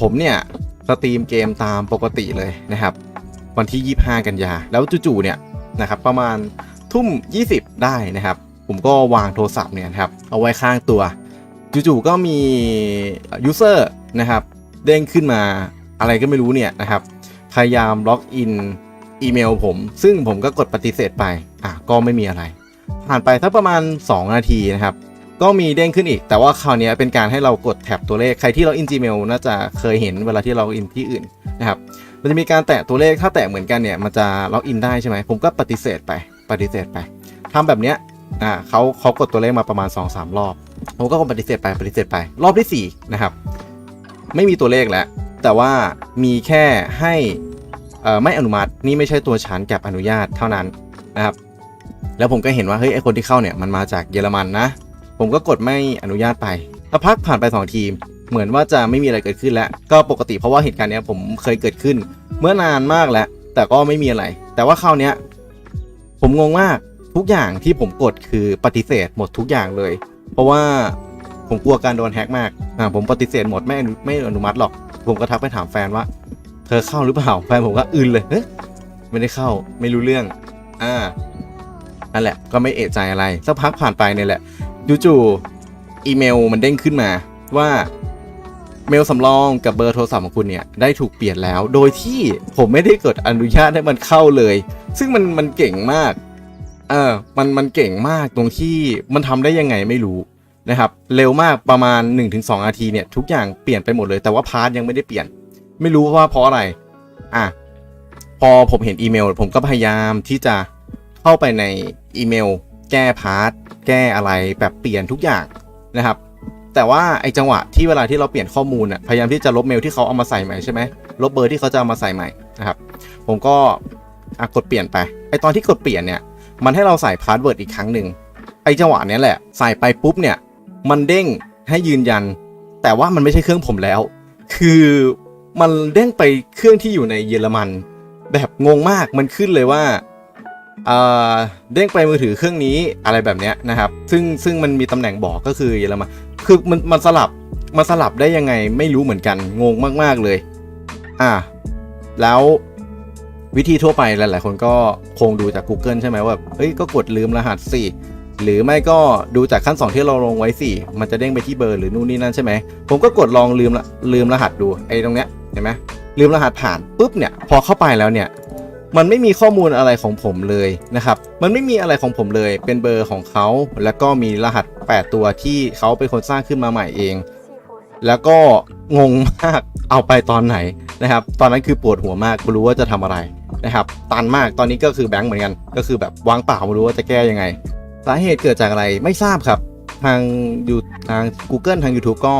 ผมเนี่ยสตรีมเกมตามปกติเลยนะครับ วันที่ 25 กันยา แล้วจู่ๆเนี่ยนะครับประมาณทุ่ม 20 ได้นะครับ ผมก็วางโทรศัพท์เนี่ยครับเอาไว้ข้างตัว จู่ๆก็มียูเซอร์นะครับเด้งขึ้นมาอะไรก็ไม่รู้เนี่ยนะครับ พยายามล็อกอินอีเมลผม ซึ่งผมก็กดปฏิเสธไป อะก็ไม่มีอะไร ผ่านไปสักประมาณ 2 นาทีนะครับ ก็มีเด้งขึ้นอีก แต่ว่าคราวนี้เป็นการให้เรากดแท็บตัวเลขใครที่ล็อกอิน Gmail น่าจะเคยเห็นเวลาที่เราอินที่อื่นนะครับมันจะมีการแตะตัวเลขถ้าแตะเหมือนกันเนี่ยมันจะล็อกอินได้ใช่ไหมผมก็ปฏิเสธไปปฏิเสธไปทำแบบเนี้ยอ่าเขาเขากดตัวเลขมาประมาณ 2-3 รอบ ผมก็กดปฏิเสธไปปฏิเสธไป รอบที่4นะครับไม่มีตัวเลขแล้ว แต่ว่ามีแค่ให้อ่อไม่อนุมัตินี่ไม่ใช่ตัวฉันกับอนุญาตเท่านั้นนะครับแล้วผมก็เห็นว่าเฮ้ยไอคนที่เข้าเนี่ยมันมาจากเยอรมันนะ ผมก็กดไม่อนุญาตไปสักพักผ่านไป2ทีม เหมือนว่าจะไม่มีอะไรเกิดขึ้นแล้ว ก็ปกติเพราะว่าเหตุการณ์นี้ผมเคยเกิดขึ้น เมื่อนานมากแล้ว แต่ก็ไม่มีอะไร แต่ว่าคราวนี้ผมงงมากทุกอย่างที่ผมกดคือปฏิเสธหมดทุกอย่างเลย เพราะว่าผมกลัวการโดนแฮ็กมาก อ่า ผมปฏิเสธหมดไม่อนุไม่อนุมัติหรอก ผมก็ทักไปถามแฟนว่า เธอเข้าหรือเปล่า แฟนผมก็อึนเลย เฮ้ย ไม่ได้เข้า ไม่รู้เรื่อง อ่า นั่นแหละ ก็ไม่เอะใจอะไร สักพักผ่านไปเนี่ยแหละ จู่ๆอีเมลมันเด้งขึ้นมาว่าเมลสำรองกับเบอร์โทรศัพท์ของคุณเนี่ยได้ถูกเปลี่ยนแล้ว โดยที่ผมไม่ได้กดอนุญาตให้มันเข้าเลย ซึ่งมันมันเก่งมาก เออ มันมันเก่งมากตรงที่มันทำได้ยังไงไม่รู้นะครับ เร็วมากประมาณ 1-2นาทีเนี่ยทุกอย่างเปลี่ยนไปหมดเลย แต่ว่าพาร์ทยังไม่ได้เปลี่ยน ไม่รู้ว่าเพราะอะไร อะ พอผมเห็นอีเมล ผมก็พยายามที่จะเข้าไปในอีเมล แก้พาร์ท แก้อะไรแบบเปลี่ยนทุกอย่างนะครับ แต่ว่าไอจังหวะที่เวลาที่เราเปลี่ยนข้อมูลน่ะพยายามที่จะลบเมลที่เขาเอามาใส่ใหม่ใช่ไหมลบเบอร์ที่เขาจะเอามาใส่ใหม่นะครับ ผมก็กดเปลี่ยนไปไอตอนที่กดเปลี่ยนเนี่ยมันให้เราใส่พาสเวิร์ดอีกครั้งหนึ่งไอจังหวะนี้แหละใส่ไปปุ๊บเนี่ยมันเด้งให้ยืนยัน แต่ว่ามันไม่ใช่เครื่องผมแล้ว คือมันเด้งไปเครื่องที่อยู่ในเยอรมัน แบบงงมากมันขึ้นเลยว่า เด้งไปมือถือเครื่องนี้อะไรแบบเนี้ยนะครับ ซึ่งซึ่งมันมีตำแหน่งบอกก็คือเยอรมันคือมันมันสลับมันสลับได้ยังไงไม่รู้เหมือนกันงงมากๆเลย อะแล้ววิธีทั่วไปหลาย ๆ คนก็คงดูจาก Google ใช่ไหมว่าเฮ้ยก็กดลืมรหัสสิหรือไม่ก็ดูจากขั้นสองที่เราลงไว้สิมันจะเด้งไปที่เบอร์หรือนู่นนี่นั่นใช่ไหมผมก็กดลองลืมละลืมรหัสดูไอ้ตรงเนี้ยเห็นไหมลืมรหัสผ่านปุ๊บเนี่ยพอเข้าไปแล้วเนี่ย มันไม่มีข้อมูลอะไรของผมเลยนะครับ มันไม่มีอะไรของผมเลย เป็นเบอร์ของเขา แล้วก็มีรหัส 8 ตัวที่เขาเป็นคนสร้างขึ้นมาใหม่เอง แล้วก็งงมาก เอาไปตอนไหนนะครับ ตอนนั้นคือปวดหัวมากไม่รู้ว่าจะทำอะไรนะครับ ตันมาก ตอนนี้ก็คือแบงค์เหมือนกัน ก็คือแบบวางเปล่าไม่รู้ว่าจะแก้ยังไง สาเหตุเกิดจากอะไร ไม่ทราบครับ ทางยูทาง Google ทาง YouTube ก็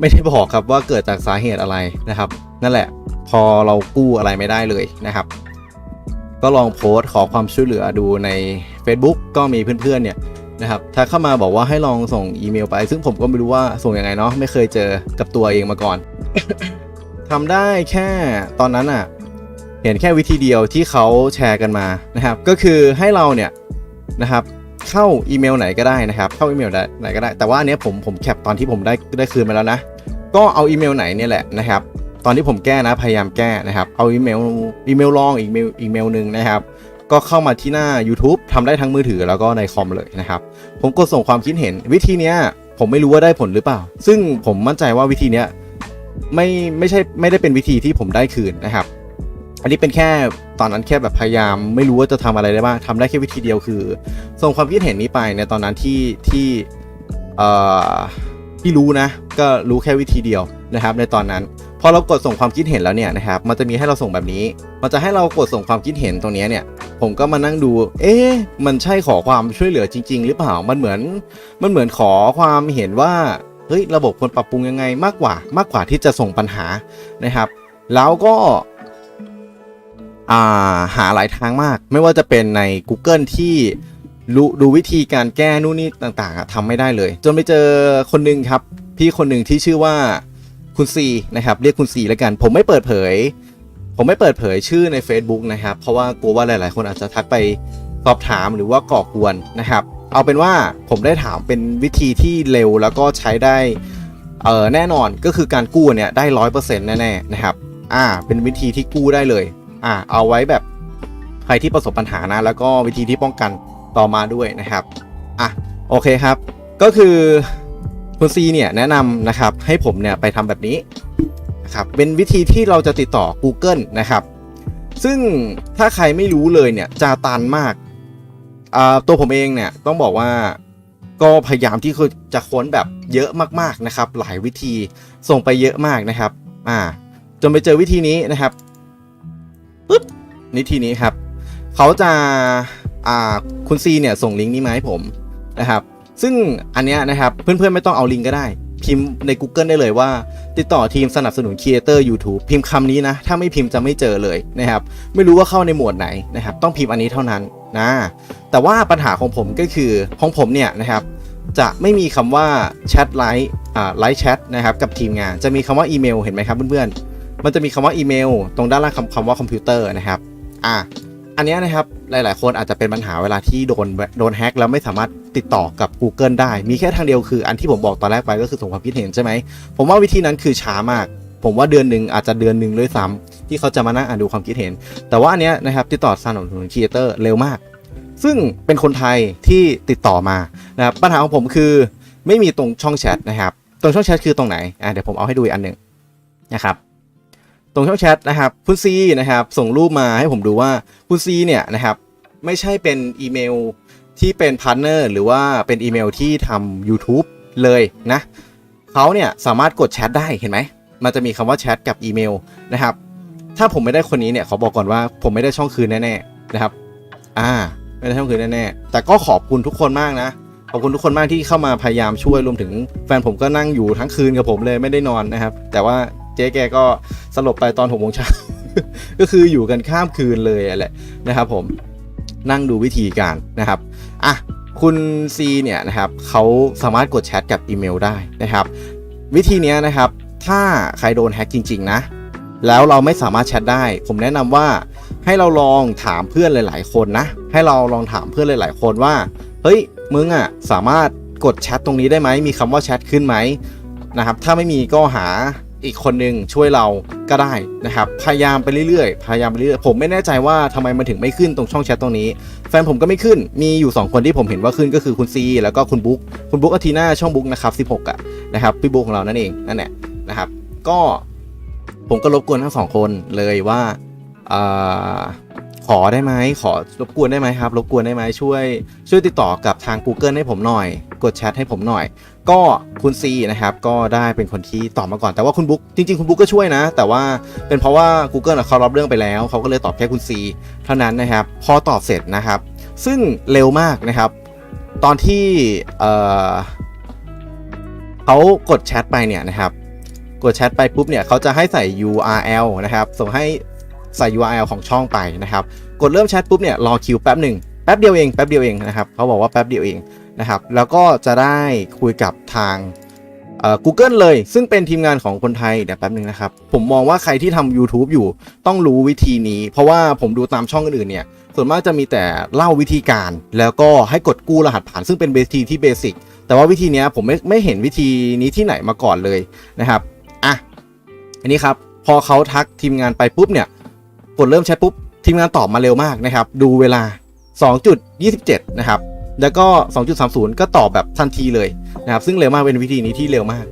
ไม่ได้บอกครับว่าเกิดจากสาเหตุอะไรนะครับ นั่นแหละ พอเรากู้อะไรไม่ได้เลยนะครับ ก็ลองโพสต์ขอความช่วยเหลือดูใน Facebook ก็มีเพื่อนๆเนี่ยนะครับถ้าเข้ามาบอกว่าให้ลองส่งอีเมลไป ซึ่งผมก็ไม่รู้ว่าส่งยังไงเนาะไม่เคยเจอกับตัวเองมาก่อนทำได้แค่ตอนนั้นอะ่ะเห็นแค่วิธีเดียวที่เขาแชร์กันมานะครับ ก็คือให้เราเนี่ยนะครับเข้าอีเมลไหนก็ได้นะครับ เข้าอีเมลไหนก็ได้ แต่ว่าอันเนี้ยผมผมแคปตอนที่ผมได้ได้คืนมาแล้วนะ ก็เอาอีเมลไหนเนี่ยแหละนะครับ ตอนที่ผมแก้นะพยายามแก้นะครับ เอาอีเมลอีเมลลองอีเมลอีเมลหนึ่งนะครับ ก็เข้ามาที่หน้า YouTube ทำได้ทั้งมือถือแล้วก็ในคอมเลยนะครับ ผมกดส่งความคิดเห็น วิธีเนี้ยผมไม่รู้ว่าได้ผลหรือเปล่า ซึ่งผมมั่นใจว่าวิธีเนี้ยไม่ไม่ใช่ไม่ได้เป็นวิธีที่ผมได้คืนนะครับ อันนี้เป็นแค่ตอนนั้นแค่แบบพยายาม ไม่รู้ว่าจะทำอะไรได้บ้างทำได้แค่วิธีเดียวคือ ส่งความคิดเห็นนี้ไปในตอนนั้นที่ที่เอ่อที่รู้นะ ก็รู้แค่วิธีเดียวนะครับ ในตอนนั้น อเรากดส่งความคิดเห็นแล้วเนี่ยนะครับ มันจะมีให้เราส่งแบบนี้ มันจะให้เรากดส่งความคิดเห็นตรงนี้เนี่ย ผมก็มานั่งดู เอ๊ะ มันใช่ขอความช่วยเหลือจริง ๆ หรือเปล่า มันเหมือน มันเหมือนขอความเห็นว่า เฮ้ย ระบบควรปรับปรุงยังไงมากกว่า มากกว่าที่จะส่งปัญหานะครับ แล้วก็าหาหลายทางมาก ไม่ว่าจะเป็นใน Google ที่รู้ดูวิธีการแก้นู่นนี่ต่างๆทำไม่ได้เลย จนไปเจอคนหนึ่งครับ พี่คนหนึ่งที่ชื่อว่า คุณซีนะครับเรียกคุณซีแล้วกัน ผมไม่เปิดเผย ผมไม่เปิดเผยชื่อใน Facebook นะครับ เพราะว่ากลัวว่าหลาย ๆ คนอาจจะทักไปสอบถามหรือว่าก่อกวนนะครับ เอาเป็นว่าผมได้ถามเป็นวิธีที่เร็วแล้วก็ใช้ได้เออแน่นอนก็คือการกู้เนี่ยได้ร้อยเปอร์เซ็นต์แน่ๆนะครับ อ่า เป็นวิธีที่กู้ได้เลย อ่า เอาไว้แบบใครที่ประสบปัญหานะ แล้วก็วิธีที่ป้องกันต่อมาด้วยนะครับ อะ โอเคครับ ก็คือ คุณซีเนี่ยแนะนำนะครับให้ผมเนี่ยไปทำแบบนี้นะครับเป็นวิธีที่เราจะติดต่อ Google นะครับ ซึ่งถ้าใครไม่รู้เลยเนี่ยจะตันมากอ่าตัวผมเองเนี่ยต้องบอกว่าก็พยายามที่จะค้นแบบเยอะมากๆนะครับ หลายวิธีส่งไปเยอะมากนะครับอ่าจนไปเจอวิธีนี้นะครับปุ๊บวิธีนี้ครับเขาจะอ่าคุณซีเนี่ยส่งลิงก์นี้มาให้ผมนะครับ ซึ่งอันเนี้ยนะครับเพื่อนๆไม่ต้องเอาลิงก์ก็ได้ พิมพ์ใน Google ได้เลยว่า ติดต่อทีมสนับสนุนครีเอเตอร์ YouTube พิมพ์คำนี้นะ ถ้าไม่พิมพ์จะไม่เจอเลยนะครับ ไม่รู้ว่าเข้าในหมวดไหนนะครับ ต้องพิมพ์อันนี้เท่านั้นนะ แต่ว่าปัญหาของผมก็คือของผมเนี่ยนะครับจะไม่มีคำว่าแชทไลฟ์อ่าไลฟ์แชทนะครับกับทีมงานจะมีคำว่าอีเมลเห็นไหมครับเพื่อนๆมันจะมีคำว่าอีเมลตรงด้านล่างคำคำว่าคอมพิวเตอร์นะครับอะ อันนี้นะครับหลาย ๆ คนอาจจะเป็นปัญหาเวลาที่โดนโดนแฮ็กแล้วไม่สามารถติดต่อกับ Google ได้ มีแค่ทางเดียวคืออันที่ผมบอกตอนแรกไปก็คือส่งความคิดเห็นใช่ไหม ผมว่าวิธีนั้นคือช้ามาก ผมว่าเดือนหนึ่งอาจจะเดือนหนึ่งด้วยซ้ำที่เขาจะมานั่งอ่านดูความคิดเห็น แต่ว่าอันนี้นะครับติดต่อสนับสนุนครีเอเตอร์เร็วมาก ซึ่งเป็นคนไทยที่ติดต่อมานะครับปัญหาของผมคือไม่มีตรงช่องแชทนะครับ ตรงช่องแชทคือตรงไหนอะเดี๋ยวผมเอาให้ดูอีกอันหนึ่งนะครับ ตรงช่องแชทนะครับคุณซีนะครับส่งรูปมาให้ผมดูว่าคุณซีเนี่ยนะครับไม่ใช่เป็นอีเมลที่เป็นพาร์เนอร์หรือว่าเป็นอีเมลที่ทำ YouTube เลยนะเขาเนี่ยสามารถกดแชทได้เห็นไหม มันจะมีคำว่าแชทกับอีเมลนะครับ ถ้าผมไม่ได้คนนี้เนี่ยขอบอกก่อนว่าผมไม่ได้ช่องคืนแน่ๆนะครับ อ่า ไม่ได้ช่องคืนแน่ๆแต่ก็ขอบคุณทุกคนมากนะขอบคุณทุกคนมากที่เข้ามาพยายามช่วยรวมถึงแฟนผมก็นั่งอยู่ทั้งคืนกับผมเลยไม่ได้นอนนะครับ แต่ว่า เจ๊แกก็สลบไปตอนหกโมงเช้าก็คืออยู่กันข้ามคืนเลยแหละนะครับผมนั่งดูวิธีการนะครับอะคุณซีเนี่ยนะครับเขาสามารถกดแชทกับอีเมลได้นะครับ วิธีนี้นะครับ ถ้าใครโดนแฮ็กจริง ๆ นะ แล้วเราไม่สามารถแชทได้ ผมแนะนำว่าให้เราลองถามเพื่อนหลาย ๆ คนนะ ให้เราลองถามเพื่อนหลาย ๆ คนว่า เฮ้ยมึงอะสามารถกดแชทตรงนี้ได้ไหมมีคำว่าแชทขึ้นไหมนะครับ ถ้าไม่มีก็หา อีกคนหนึ่งช่วยเราก็ได้นะครับ พยายามไปเรื่อยๆ พยายามไปเรื่อยๆ ผมไม่แน่ใจว่าทำไมมันถึงไม่ขึ้นตรงช่องแชทตรงนี้ แฟนผมก็ไม่ขึ้น มีอยู่ 2 คนที่ผมเห็นว่าขึ้นก็คือคุณซีแล้วก็คุณบุ๊กคุณบุ๊กอาทีน่าช่องบุ๊กนะครับ 16อะนะครับพี่บุ๊กของเรานั่นเองนั่นแหละนะครับ ก็ผมก็รบกวนทั้งสองคนเลยว่าอ่อ ขอได้ไหมขอรบกวนได้ไหมครับ รบกวนได้ไหมช่วย ช่วยติดต่อกับทาง Google ให้ผมหน่อย กดแชทให้ผมหน่อย ก็คุณซีนะครับ ก็ได้เป็นคนที่ตอบมาก่อนแต่ว่าคุณบุ๊กจริง ๆ คุณบุ๊กก็ช่วยนะ แต่ว่าเป็นเพราะว่า Google อะเขารับเรื่องไปแล้ว เขาก็เลยตอบแค่คุณซีเท่านั้นนะครับ พอตอบเสร็จนะครับ ซึ่งเร็วมากนะครับ ตอนที่เอ่อเขากดแชทไปเนี่ยนะครับ กดแชทไปปุ๊บเนี่ยเขาจะให้ใส่ URL นะครับส่งให้ ใส่ URL ของช่องไปนะครับ กดเริ่มแชทปุ๊บเนี่ยรอคิวแป๊บหนึ่งแป๊บเดียวเองแป๊บเดียวเองนะครับเขาบอกว่าแป๊บเดียวเองนะครับ แล้วก็จะได้คุยกับทางเอ่อ Google เลย ซึ่งเป็นทีมงานของคนไทยเดี๋ยวแป๊บหนึ่งนะครับ ผมมองว่าใครที่ทำ YouTube อยู่ต้องรู้วิธีนี้ เพราะว่าผมดูตามช่องอื่นๆเนี่ย ส่วนมากจะมีแต่เล่าวิธีการ แล้วก็ให้กดกู้รหัสผ่าน ซึ่งเป็นเวทีที่เบสิกแต่ว่าวิธีเนี้ยผมไม่ไม่เห็นวิธีนี้ที่ไหนมาก่อนเลยนะครับอะอันนี้ครับพอเขาทักทีมงานไปปุ๊บเนี่ย กดเริ่มแชทปุ๊บทีมงานตอบมาเร็วมากนะครับ ดูเวลา 2.27 นะครับ แล้วก็ 2.30 ก็ตอบแบบทันทีเลยนะครับ ซึ่งเร็วมากเป็นวิธีนี้ที่เร็วมาก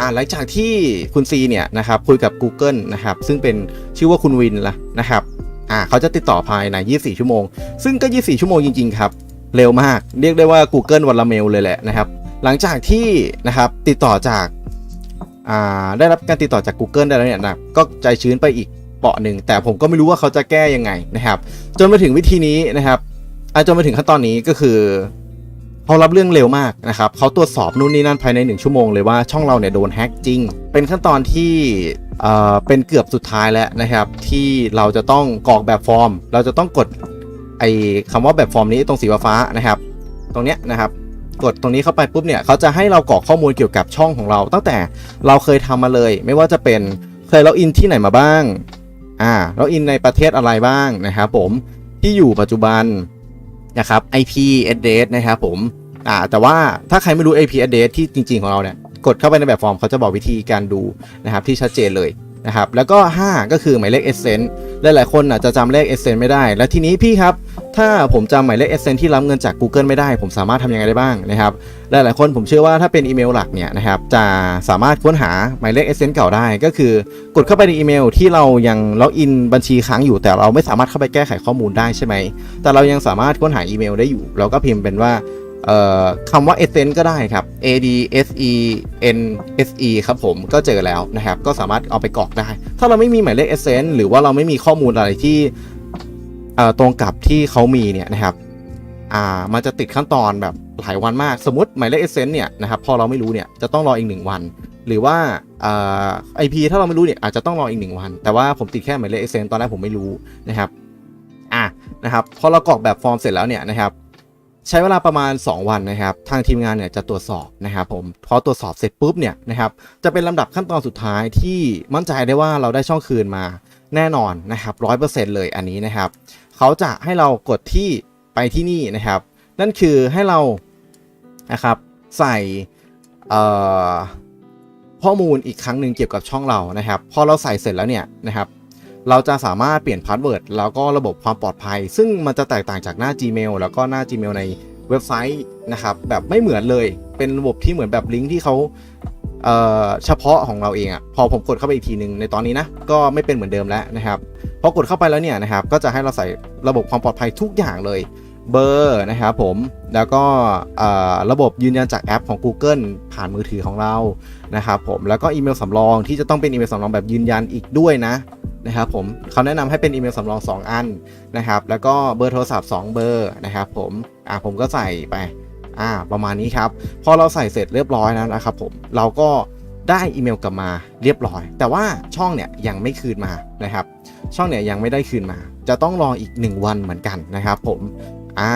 อ่าหลังจากที่คุณซีเนี่ยนะครับคุยกับ Google นะครับ ซึ่งเป็นชื่อว่าคุณวินละนะครับอ่าเขาจะติดต่อภายใน 24 ชั่วโมง ซึ่งก็ 24 ชั่วโมงจริง ๆ ครับ เร็วมาก เรียกได้ว่า Google วันละเมลเลยแหละนะครับ หลังจากที่นะครับติดต่อจากอ่าได้รับการติดต่อจาก Google ได้แล้วเนี่ยนะก็ใจชื้นไปอีก ปาะหนึ่งแต่ผมก็ไม่รู้ว่าเขาจะแก้ยังไงนะครับ จนมาถึงวิธีนี้นะครับอจนมาถึงขั้นตอนนี้ก็คือเขารับเรื่องเร็วมากนะครับเขาตรวจสอบนู่นนี่นั่นภายในหนึ่งชั่วโมงเลยว่าช่องเราเนี่ยโดนแฮ็กจริง เป็นขั้นตอนที่เอ่อเป็นเกือบสุดท้ายแล้วนะครับ ที่เราจะต้องกรอกแบบฟอร์ม เราจะต้องกดไอ้คำว่าแบบฟอร์มนี้ตรงสีฟ้านะครับ ตรงเนี้ยนะครับกดตรงนี้เข้าไปปุ๊บเนี่ยเขาจะให้เรากรอกข้อมูลเกี่ยวกับช่องของเรา ตั้งแต่เราเคยทำมาเลย ไม่ว่าจะเป็นเคยล็อกอินที่ไหนมาบ้าง อ่าล็อกอินในประเทศอะไรบ้างนะครับผมที่อยู่ปัจจุบันนะครับ IP address นะครับผมอ่าแต่ว่าถ้าใครไม่รู้ IP address ที่จริง ๆ ของเราเนี่ย กดเข้าไปในแบบฟอร์มเขาจะบอกวิธีการดูนะครับที่ชัดเจนเลย นะครับแล้วก็ 5 ก็คือหมายเลข essence หลายๆคนอาจจะจำเลข essence ไม่ได้ และทีนี้พี่ครับ ถ้าผมจำหมายเลข essence ที่รับเงินจาก Google ไม่ได้ ผมสามารถทำยังไงได้บ้างนะครับหลายๆคนผมเชื่อว่าถ้าเป็นอีเมลหลักเนี่ยนะครับจะสามารถค้นหาหมายเลข essence เก่าได้ ก็คือกดเข้าไปในอีเมลที่เรายังล็อกอินบัญชีค้างอยู่ แต่เราไม่สามารถเข้าไปแก้ไขข้อมูลได้ใช่ไหมแต่เรายังสามารถค้นหาอีเมลได้อยู่ เราก็พิมพ์เป็นว่า คำว่า essence ก็ได้ครับ a d s e n s e ครับผมก็เจอแล้วนะครับ ก็สามารถเอาไปกรอกได้ ถ้าเราไม่มีหมายเลข essence หรือว่าเราไม่มีข้อมูลอะไรที่ตรงกับที่เขามีเนี่ยนะครับมันจะติดขั้นตอนแบบหลายวันมาก สมมติหมายเลขเอเซนเนี่ยนะครับพอเราไม่รู้เนี่ยจะต้องรออีกหนึ่งวัน หรือว่าไอพีถ้าเราไม่รู้เนี่ยอาจจะต้องรออีกหนึ่งวัน แต่ว่าผมติดแค่หมายเลขเอเซนตอนแรกผมไม่รู้นะครับอะนะครับพอเรากรอกแบบฟอร์มเสร็จแล้วเนี่ยนะครับ ใช้เวลาประมาณ 2 วันนะครับ ทางทีมงานเนี่ยจะตรวจสอบนะครับผมพอตรวจสอบเสร็จปุ๊บเนี่ยนะครับจะเป็นลำดับขั้นตอนสุดท้ายที่มั่นใจได้ว่าเราได้ช่องคืนมาแน่นอนนะครับร้อยเปอร์เซ็นต์เลยอันนี้นะครับเขาจะให้เรากดที่ไปที่นี่นะครับ นั่นคือให้เรานะครับใส่ข้อมูลอีกครั้งหนึ่งเกี่ยวกับช่องเรานะครับ พอเราใส่เสร็จแล้วเนี่ยนะครับ เราจะสามารถเปลี่ยนพาสเวิร์ดแล้วก็ระบบความปลอดภัย ซึ่งมันจะแตกต่างจากหน้า Gmail แล้วก็หน้า Gmail ในเว็บไซต์นะครับ แบบไม่เหมือนเลย เป็นระบบที่เหมือนแบบลิงก์ที่เขาเอ่อเฉพาะของเราเองอะ่ะ พอผมกดเข้าไปอีกทีหนึ่งในตอนนี้นะ ก็ไม่เป็นเหมือนเดิมแล้วนะครับ พอกดเข้าไปแล้วเนี่ยนะครับ ก็จะให้เราใส่ระบบความปลอดภัยทุกอย่างเลย เบอร์นะครับผม แล้วก็ระบบยืนยันจากแอปของ Google ผ่านมือถือของเรานะครับผม แล้วก็อีเมลสำรองที่จะต้องเป็นอีเมลสำรองแบบยืนยันอีกด้วยนะนะครับผมเขาแนะนำให้เป็นอีเมลสำรอง 2 อันนะครับ แล้วก็เบอร์โทรศัพท์ 2 เบอร์นะครับผม อ่าผมก็ใส่ไปอ่าประมาณนี้ครับ พอเราใส่เสร็จเรียบร้อยแล้วนะครับผม เราก็ได้อีเมลกลับมาเรียบร้อย แต่ว่าช่องเนี่ยยังไม่คืนมานะครับ ช่องเนี่ยยังไม่ได้คืนมา จะต้องรออีก 1 วันเหมือนกันนะครับผม อ่า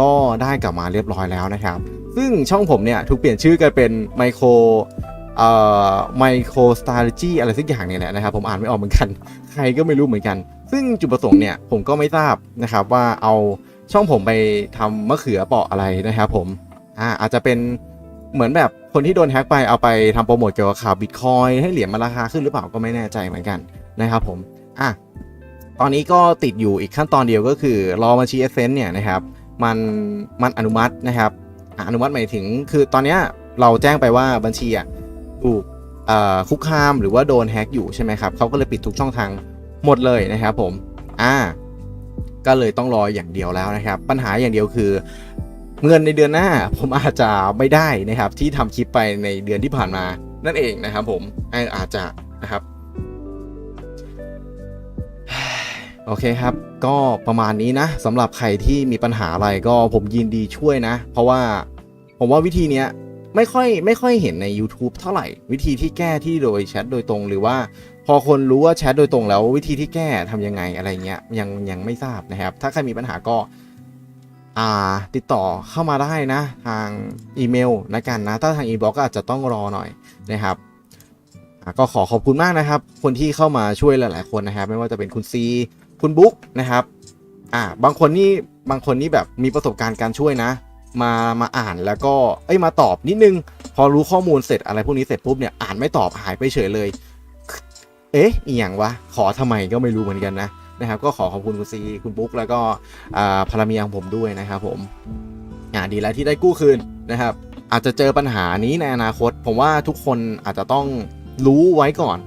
ก็ได้กลับมาเรียบร้อยแล้วนะครับ ซึ่งช่องผมเนี่ยถูกเปลี่ยนชื่อกันเป็นไมโครเอ่อไมโครสตาร์จีอะไรสักอย่างเนี่ยแหละนะครับ ผมอ่านไม่ออกเหมือนกัน ใครก็ไม่รู้เหมือนกัน ซึ่งจุดประสงค์เนี่ยผมก็ไม่ทราบนะครับว่าเอาช่องผมไปทำมะเขือเปาะอะไรนะครับผมอ่าอาจจะเป็นเหมือนแบบคนที่โดนแฮ็กไปเอาไปทำโปรโมทเกี่ยวกับข่าวบิตคอยให้เหรียญมันราคาขึ้นหรือเปล่าก็ไม่แน่ใจเหมือนกันนะครับผมอะ ตอนนี้ก็ติดอยู่อีกขั้นตอนเดียวก็คือรอบัญชีเอเซนเนี่ยนะครับมันมันอนุมัตินะครับอนุมัติหมายถึงคือตอนนี้เราแจ้งไปว่าบัญชีอะถูกเอ่อคุกคามหรือว่าโดนแฮ็กอยู่ใช่ไหมครับเขาก็เลยปิดทุกช่องทางหมดเลยนะครับผมอ่าก็เลยต้องรออย่างเดียวแล้วนะครับ ปัญหาอย่างเดียวคือ เงินในเดือนหน้าผมอาจจะไม่ได้นะครับ ที่ทำคลิปไปในเดือนที่ผ่านมานั่นเองนะครับ ผมอาจจะนะครับ โอเคครับ ก็ประมาณนี้นะสำหรับใครที่มีปัญหาอะไรก็ผมยินดีช่วยนะ เพราะว่าผมว่าวิธีเนี้ยไม่ค่อยไม่ค่อยเห็นใน YouTube เท่าไหร่ วิธีที่แก้ที่โดยแชทโดยตรงหรือว่า พอคนรู้ว่าแชทโดยตรงแล้ว วิธีที่แก้ทำยังไงอะไรเงี้ยยังยังไม่ทราบนะครับ ถ้าใครมีปัญหาก็อ่าติดต่อเข้ามาได้นะ ทางอีเมลนะกันนะ ถ้าทางอีบ็อกก็อาจจะต้องรอหน่อยนะครับก็ขอขอบคุณมากนะครับ คนที่เข้ามาช่วยหลาย ๆ คนนะครับ ไม่ว่าจะเป็นคุณซี คุณบุ๊กนะครับอ่าบางคนนี่บางคนนี่แบบมีประสบการณ์การช่วยนะ มามาอ่านแล้วก็เอ้ยมาตอบนิดนึง พอรู้ข้อมูลเสร็จอะไรพวกนี้เสร็จปุ๊บเนี่ยอ่านไม่ตอบหายไปเฉยเลย เอ๊ะอีหยังวะขอทำไมก็ไม่รู้เหมือนกันนะนะครับ ก็ขอขอบคุณคุณซีคุณบุ๊กแล้วก็อ่าภรรมียของผมด้วยนะครับผมอ่าดีแล้วที่ได้กู้คืนนะครับ อาจจะเจอปัญหานี้ในอนาคต ผมว่าทุกคนอาจจะต้องรู้ไว้ก่อน